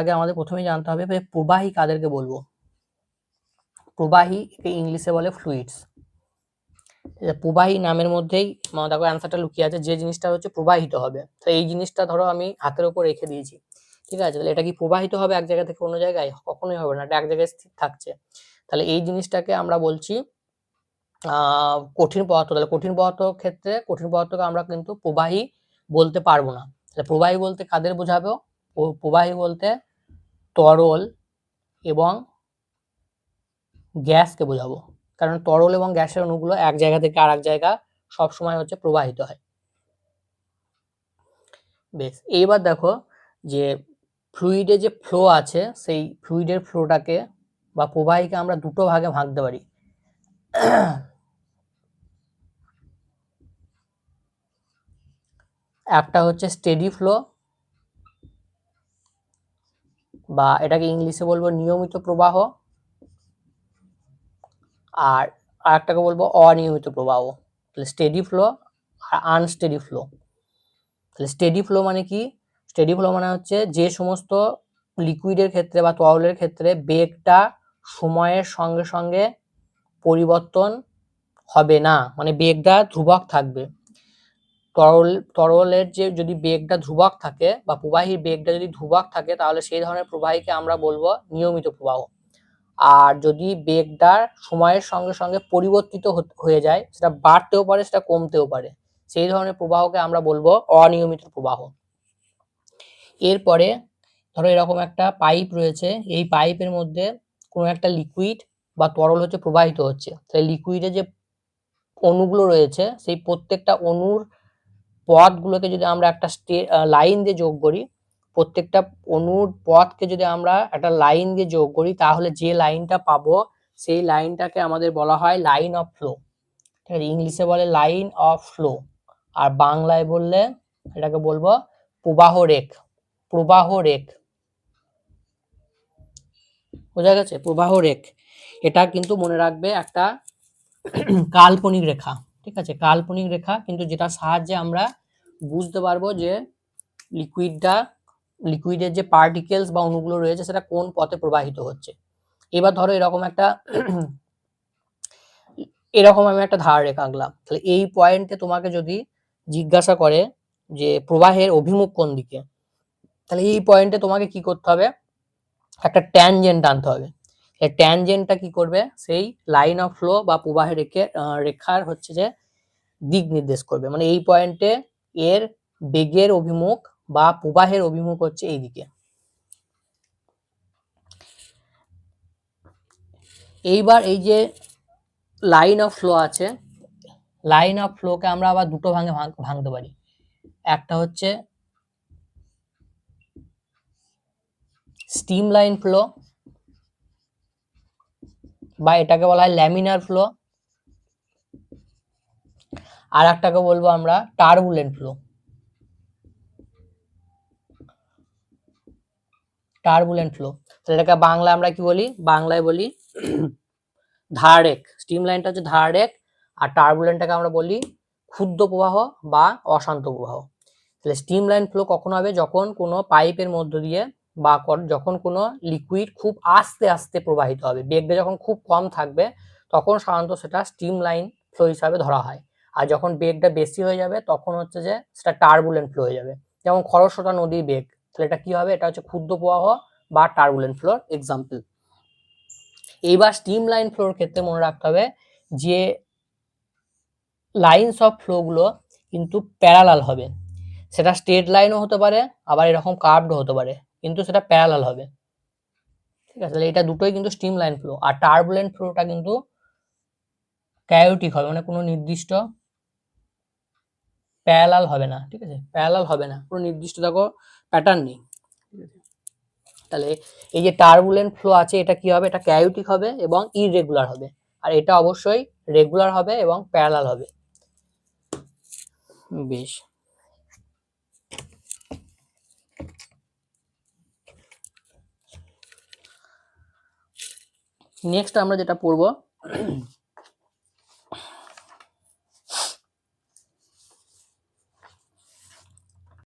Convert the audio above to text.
আগে আমাদের প্রথমেই জানতে হবে প্রবাহী কাদেরকে বলব? প্রবাহী ইংলিশে বলে ফ্লুইডস প্রবাহী নামের মধ্যেই দেখো অ্যান্সারটা লুকিয়ে আছে, যে জিনিসটা হচ্ছে প্রবাহিত হবে। তো এই জিনিসটা ধরো আমি হাতের ওপর রেখে দিয়েছি। ঠিক আছে? তাহলে এটা কি প্রবাহিত হবে এক জায়গা থেকে অন্য জায়গায়? কখনোই হবে না, এটা এক জায়গায় স্থির থাকছে। তাহলে এই জিনিসটাকে আমরা বলছি কঠিন পদার্থ। তাহলে কঠিন পদার্থ ক্ষেত্রে কঠিন পদার্থকে আমরা কিন্তু প্রবাহী বলতে পারব না। তাহলে প্রবাহী বলতে কাদের বোঝাবো? প্রবাহী বলতে তরল এবং গ্যাসকে বোঝাবো। কারণ তরল এবং গ্যাসের অণুগুলো এক জায়গা থেকে আর এক জায়গা সবসময় হচ্ছে প্রবাহিত হয়। বেশ, এইবার দেখো যে ফ্লুইডে যে ফ্লো আছে, সেই ফ্লুইডের ফ্লোটাকে বা প্রবাহীকে আমরা দুটো ভাগে ভাগতে পারি। একটা হচ্ছে স্টেডি ফ্লো বা এটাকে ইংলিশে বলব নিয়মিত প্রবাহ, আর আরেকটাকে বলব অনিয়মিত প্রবাহ, তাহলে স্টেডি ফ্লো আর আনস্টেডি ফ্লো তাহলে স্টেডি ফ্লো মানে কি? স্টেডি ফ্লো মানে হচ্ছে যে সমস্ত লিকুইডের ক্ষেত্রে বা তরলের ক্ষেত্রে বেগটা সময়ের সঙ্গে সঙ্গে পরিবর্তন হবে না মানে বেগটা ধ্রুবক থাকবে। তরল, তরলের যে যদি বেগটা ধ্রুবক থাকে বা প্রবাহীর বেগটা যদি ধ্রুবক থাকে তাহলে সেই ধরনের প্রবাহীকে আমরা বলব নিয়মিত প্রবাহ। আর যদি বেগটা সময়ের সঙ্গে সঙ্গে পরিবর্তিত হয়ে যায়, সেটা বাড়তেও পারে, সেটা কমতেও পারে, সেই ধরনের প্রবাহকে আমরা বলব অনিয়মিত প্রবাহ। এরপরে ধরো এরকম একটা পাইপ রয়েছে, এই পাইপের মধ্যে কোনো একটা লিকুইড বা তরল হচ্ছে প্রবাহিত হচ্ছে তাই লিকুইডে যে অণুগুলো রয়েছে, সেই প্রত্যেকটা অণুর পথগুলোকে যদি আমরা একটা লাইন দিয়ে যোগ করি, প্রত্যেকটা অনুর পথকে যদি আমরা একটা লাইন দিয়ে যোগ করি, তাহলে যে লাইনটা পাবো, সেই লাইনটাকে আমাদের বলা হয় লাইন অফ ফ্লো ঠিক আছে? ইংলিশে বলে লাইন অফ ফ্লো আর বাংলায় বললে এটাকে বলব প্রবাহ রেখ প্রবাহ রেখ। বোঝা গেছে? প্রবাহ রেখ। এটা কিন্তু মনে রাখবে একটা কাল্পনিক রেখা। ঠিক আছে? কাল্পনিক রেখা, কিন্তু যেটা সাহায্যে আমরা বুঝতে পারব যে লিকুইডটা, লিকুইডের যে পার্টিকেলস বা অণুগুলো রয়েছে, সেটা কোন পথে প্রবাহিত হচ্ছে? এবার ধরো এরকম একটা এরকম আমি একটা ধার রেখা আঁকলাম। তাহলে এই পয়েন্টে তোমাকে যদি জিজ্ঞাসা করে যে প্রবাহের অভিমুখ কোন দিকে? তাহলে এই পয়েন্টে তোমাকে কি করতে হবে? একটা ট্যানজেন্ট আনতে হবে। এই ট্যানজেন্টটা কি করবে? সেই লাইন অফ ফ্লো বা প্রবাহের রেখে রেখার হচ্ছে যে দিক নির্দেশ করবে। মানে এই পয়েন্টে এর বেগের অভিমুখ বা প্রবাহের অভিমুখ হচ্ছে এইদিকে। এইবার এই যে লাইন অফ ফ্লো আছে লাইন অফ ফ্লোকে আমরা আবার দুটো ভাঙে ভাঙতে পারি। একটা হচ্ছে স্টিম লাইন ফ্লো বা এটাকে বলা হয় ল্যামিনার ফ্লো আর একটাকে বলব আমরা টার্বুলেন্ট ফ্লো টার্বুলেন্ট ফ্লো তাহলে এটাকে বাংলা আমরা কি বলি? বাংলায় বলি ধারেক স্টিম লাইনটা হচ্ছে ধারেক আর টার্বুলেন্টটাকে আমরা বলি ক্ষুদ্র প্রবাহ বা অশান্ত প্রবাহ। তাহলে স্টিম লাইন ফ্লো কখন হবে? যখন কোনো পাইপের মধ্য দিয়ে বা যখন কোনো লিকুইড খুব আস্তে আস্তে প্রবাহিত হবে, বেগটা যখন খুব কম থাকবে, তখন সাধারণত সেটা স্টিম লাইন ফ্লো হিসাবে ধরা হয়। আর যখন বেগটা বেশি হয়ে যাবে, তখন হচ্ছে যে সেটা টার্বুলেন্ট ফ্লো হয়ে যাবে। যেমন খরস্রোতা নদীর বেগ, তাহলে এটা কি হবে? এটা হচ্ছে ক্ষুদ্র প্রবাহ বা টার্বুলেন্ট ফ্লোর এক্সাম্পল এইবার স্টিম লাইন ফ্লোর ক্ষেত্রে মনে রাখতে হবে যে লাইনস অফ ফ্লোগুলো কিন্তু প্যারালাল হবে। সেটা স্ট্রেট লাইনও হতে পারে, আবার এরকম কার্ভড হতে পারে। কিন্তু সেটা প্যারালাল হবে। ঠিক আছে? তাহলে এটা দুটোই কিন্তু স্টিম লাইন ফ্লো আর টার্বুলেন্ট ফ্লোটা কিন্তু ক্যায়োটিক হবে মানে কোনো নির্দিষ্ট প্যারালাল হবে না, ঠিক আছে? প্যারালাল হবে না, কোনো নির্দিষ্ট দেখো প্যাটার্ন নেই। তাহলে এই যে টার্বুলেন্ট ফ্লো আছে, এটা কি হবে? এটা ক্যায়োটিক হবে এবং ইরেগুলার হবে, আর এটা অবশ্যই রেগুলার হবে এবং প্যারালাল হবে। বেশ। নেক্সট আমরা যেটা পড়ব